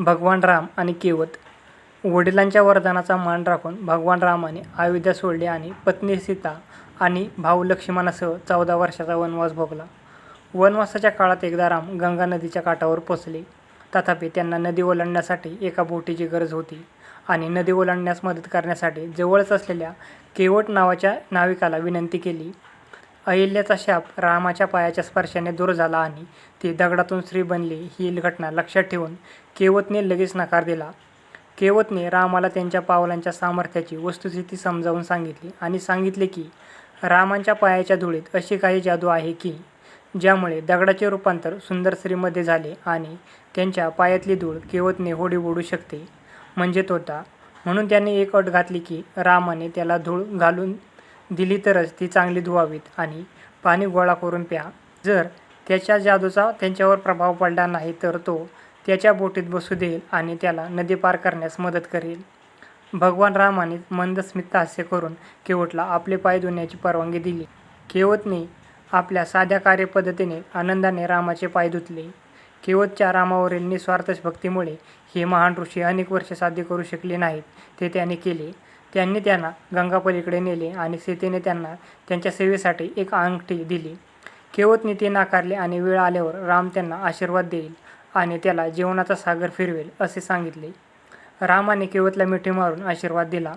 भगवान राम आणि केवत. वडिलांच्या वरदानाचा मान राखून भगवान रामाने अयोध्या सोडली आणि पत्नी सीता आणि भाऊ लक्ष्मणासह चौदा वर्षाचा वनवास भोगला. वनवासाच्या काळात एकदा राम गंगा नदीच्या काठावर पोचले. तथापि त्यांना नदी ओलांडण्यासाठी एका बोटीची गरज होती आणि नदी ओलांडण्यास मदत करण्यासाठी जवळच असलेल्या केवट नावाच्या नाविकाला विनंती केली. अहिल्याचा शाप रामाच्या पायाच्या स्पर्शाने दूर झाला आणि ती दगडातून स्त्री बनली. ही घटना लक्षात ठेवून केवतने लगेच नकार दिला. केवतने रामाला त्यांच्या पावलांच्या सामर्थ्याची वस्तुस्थिती समजावून सांगितली आणि सांगितले की रामांच्या पायाच्या धुळीत अशी काही जादू आहे की ज्यामुळे दगडाचे रूपांतर सुंदर स्त्रीमध्ये झाले आणि त्यांच्या पायातली धूळ केवतने होडी ओढू शकते. म्हणजे तोटा. म्हणून त्याने एक अट घातली की रामाने त्याला धूळ घालून दिली तरच ती चांगली धुवावीत आणि पाणी गोळा करून प्या. जर त्याच्या जादूचा त्यांच्यावर प्रभाव पडला नाही तर तो त्याच्या बोटीत बसू देईल आणि त्याला नदी पार करण्यास मदत करेल. भगवान रामाने मंदस्मित हास्य करून केवटला आपले पाय धुण्याची परवानगी दिली. केवतने आपल्या साध्या कार्यपद्धतीने आनंदाने रामाचे पाय धुतले. केवतच्या रामावरील निस्वार्थ भक्तीमुळे हे महान ऋषी अनेक वर्षे साध्य करू शकले नाहीत ते त्याने केले. त्यांनी त्यांना गंगापलीकडे नेले आणि सीतेने त्यांना त्यांच्या सेवेसाठी एक अंगठी दिली. केवतने ते नाकारले आणि वेळ आल्यावर राम त्यांना आशीर्वाद देईल आणि त्याला जीवनाचा सागर फिरवेल असे सांगितले. रामाने केवतला मिठी मारून आशीर्वाद दिला.